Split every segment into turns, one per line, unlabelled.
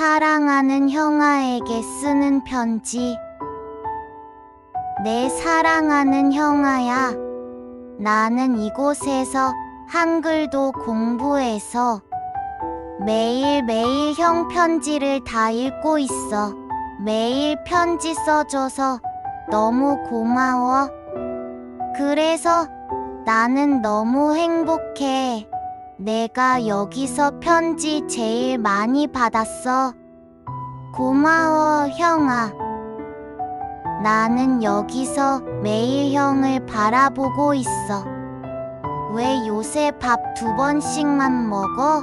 사랑하는 형아에게 쓰는 편지. 내 사랑하는 형아야. 나는 이곳에서 한글도 공부해서 매일매일 형 편지를 다 읽고 있어. 매일 편지 써줘서 너무 고마워. 그래서 나는 너무 행복해. 내가 여기서 편지 제일 많이 받았어. 고마워, 형아. 나는 여기서 매일 형을 바라보고 있어. 왜 요새 밥 두 번씩만 먹어?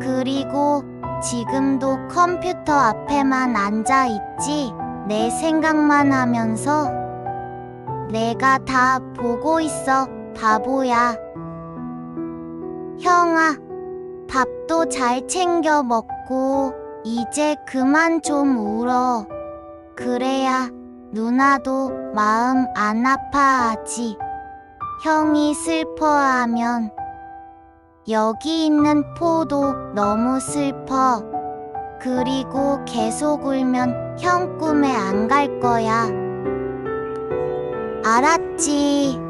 그리고 지금도 컴퓨터 앞에만 앉아 있지? 내 생각만 하면서 내가 다 보고 있어, 바보야. 형아, 밥도 잘 챙겨 먹고, 이제 그만 좀 울어. 그래야 누나도 마음 안 아파하지. 형이 슬퍼하면 여기 있는 포도 너무 슬퍼. 그리고 계속 울면 형 꿈에 안 갈 거야. 알았지.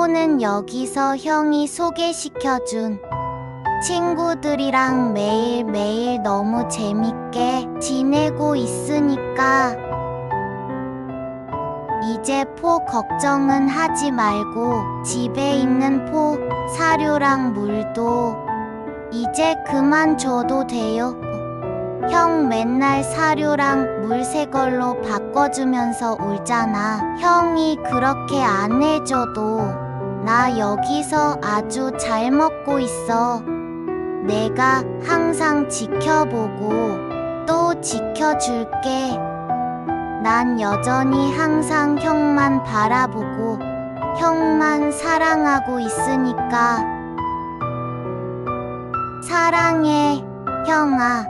포는 여기서 형이 소개시켜준 친구들이랑 매일매일 너무 재밌게 지내고 있으니까 이제 포 걱정은 하지 말고 집에 있는 포 사료랑 물도 이제 그만 줘도 돼요. 형 맨날 사료랑 물 새 걸로 바꿔주면서 울잖아. 형이 그렇게 안 해줘도 나 여기서 아주 잘 먹고 있어. 내가 항상 지켜보고 또 지켜줄게. 난 여전히 항상 형만 바라보고 형만 사랑하고 있으니까. 사랑해, 형아.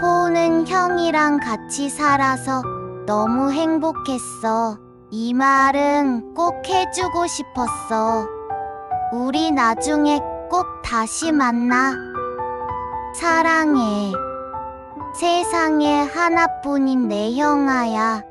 포는 형이랑 같이 살아서 너무 행복했어. 이 말은 꼭 해주고 싶었어. 우리 나중에 꼭 다시 만나. 사랑해. 세상에 하나뿐인 내 형아야.